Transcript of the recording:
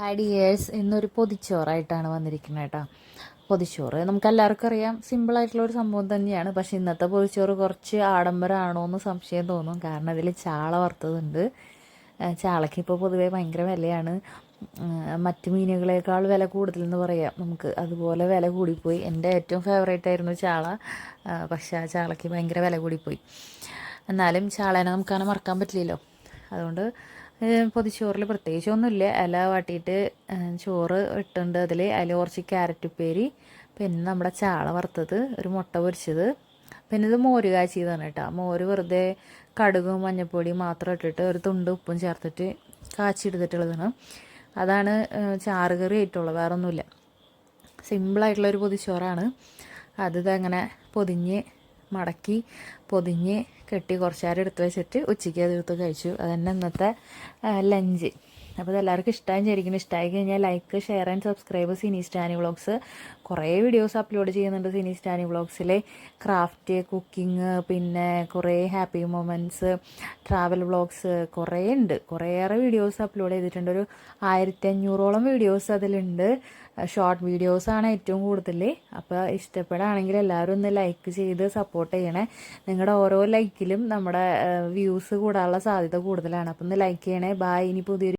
Hi dears ഇന്നൊരു പൊതിച്ചോറായിട്ടാണ് വന്നിരിക്കുന്നത് കേട്ടോ. പൊതിച്ചോറ്. നമുക്ക് എല്ലാവർക്കും അറിയാം സിമ്പിളായിട്ടുള്ള ഒരു സംഭവം തന്നെയാണ്. പക്ഷേ ഇന്നത്തെ പൊതിച്ചോറ് കുറച്ച് ആഡംബരമാണോ എന്ന് സംശയം തോന്നും. കാരണം അതിൽ ചാള വറുത്തതുണ്ട്. ചാളയ്ക്ക് ഇപ്പോൾ പൊതുവേ ഭയങ്കര വിലയാണ്. മറ്റു മീനുകളേക്കാൾ വില കൂടുതലെന്ന് പറയാം. നമുക്ക് അതുപോലെ വില കൂടിപ്പോയി. എന്റെ ഏറ്റവും ഫേവറേറ്റ് ആയിരുന്നു ചാള. പക്ഷേ ആ ചാളയ്ക്ക് ഭയങ്കര വില കൂടിപ്പോയി. എന്നാലും ചാളേനെ നമുക്കങ്ങനെ മറക്കാൻ പറ്റില്ലല്ലോ. അതുകൊണ്ട് പൊതിച്ചോറിൽ പ്രത്യേകിച്ച് ഒന്നുമില്ല ഇല വാട്ടിയിട്ട് ചോറ് ഇട്ടുണ്ട് അതിൽ അതിൽ കുറച്ച് ക്യാരറ്റ് ഉപ്പേരി പിന്നെ നമ്മുടെ ചാള വറുത്തത് ഒരു മുട്ട പൊരിച്ചത്. പിന്നെ ഇത് മോര് കാച്ചിയതാണ് കേട്ടോ. മോര് വെറുതെ കടുകും മഞ്ഞൾപ്പൊടിയും മാത്രം ഇട്ടിട്ട് ഒരു തുണ്ട് ഉപ്പും ചേർത്തിട്ട് കാച്ചിയെടുത്തിട്ടുള്ളതാണ്. അതാണ് ചാറ് കറി ആയിട്ടുള്ളത് വേറൊന്നുമില്ല. ഒന്നുമില്ല സിമ്പിളായിട്ടുള്ള ഒരു പൊതിച്ചോറാണ്. അത് ഇതങ്ങനെ പൊതിഞ്ഞ് മടക്കി പൊതിഞ്ഞ് കെട്ടി കുറച്ച് നേരം എടുത്ത് വെച്ചിട്ട് ഉച്ചയ്ക്ക് അത് എടുത്ത് കഴിച്ചു. അതന്നെ ഇന്നത്തെ ലഞ്ച് അപ്പോൾ ഇതെല്ലാവർക്കും ഇഷ്ടമായി വിചാരിക്കുന്നു. ഇഷ്ടമായി കഴിഞ്ഞാൽ like share and subscribe Sini Stanny vlogs. കുറേ വീഡിയോസ് അപ്ലോഡ് ചെയ്യുന്നുണ്ട് സിനി സ്റ്റാനി വ്ളോഗ്സിൽ ക്രാഫ്റ്റ് കുക്കിംഗ് പിന്നെ കുറേ ഹാപ്പി മൊമെന്റ്സ് ട്രാവൽ വ്ളോഗ്സ് കുറേ ഉണ്ട്. കുറേയേറെ വീഡിയോസ് അപ്ലോഡ് ചെയ്തിട്ടുണ്ട്. ഒരു ആയിരത്തി അഞ്ഞൂറോളം വീഡിയോസ് അതിലുണ്ട് ഷോർട്ട് വീഡിയോസാണ് ഏറ്റവും കൂടുതൽ. അപ്പോൾ ഇഷ്ടപ്പെടുകയാണെങ്കിൽ എല്ലാവരും ഒന്ന് ലൈക്ക് ചെയ്ത് സപ്പോർട്ട് ചെയ്യണേ. നിങ്ങളുടെ ഓരോ ലൈക്കിലും നമ്മുടെ വ്യൂസ് കൂടാനുള്ള സാധ്യത കൂടുതലാണ്. അപ്പോൾ ഒന്ന് ലൈക്ക് ചെയ്യണേ. ബായ് ഇനി പുതിയൊരു